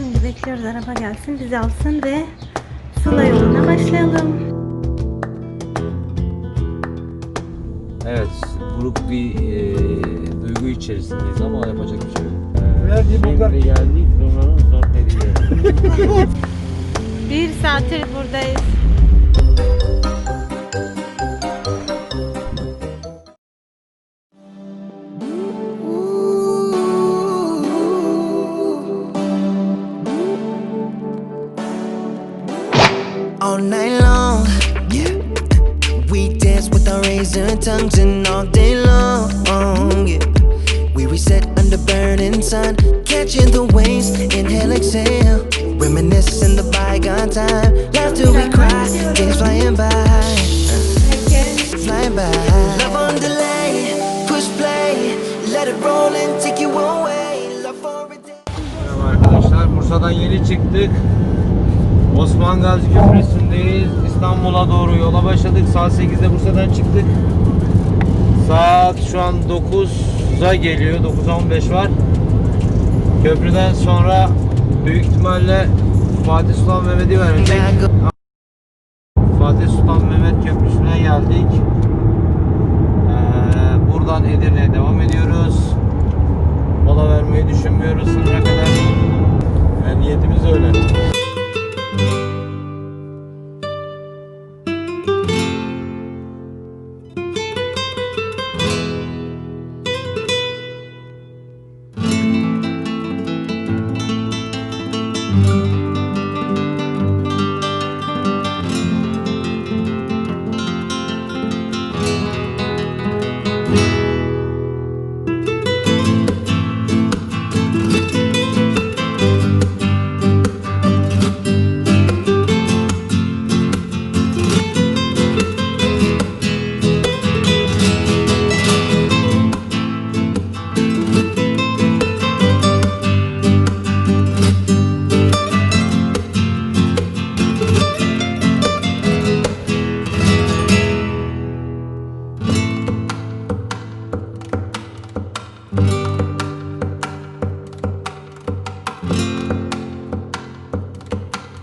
Şimdi bekliyoruz araba gelsin bizi alsın ve Sula yoluna başlayalım. Evet, buruk bir e, duygu içerisindeyiz ama yapacak bir şey yok. Verdiği bulgar. Şimdi geldik, Roma'nın zor. Bir saattir buradayız. All night long. Yeah, we dance with our razor tongues and all day long. Yeah, we reset under burning sun, catching the waves, inhale, exhale, reminiscing the bygone time. Laugh till we cry, days flying by, flying by. Merhaba arkadaşlar, Bursa'dan yeni çıktık. Osman Gazi Köprüsü'ndeyiz. İstanbul'a doğru yola başladık. Saat 8'de Bursa'dan çıktık. Saat şu an 9'a geliyor. 9'a 15 var. Köprüden sonra büyük ihtimalle Fatih Sultan Mehmet'i verecek. Fatih Sultan Mehmet Köprüsü'ne geldik. Ee, buradan Edirne'ye devam ediyoruz. Mola vermeyi düşünmüyoruz. Sınıra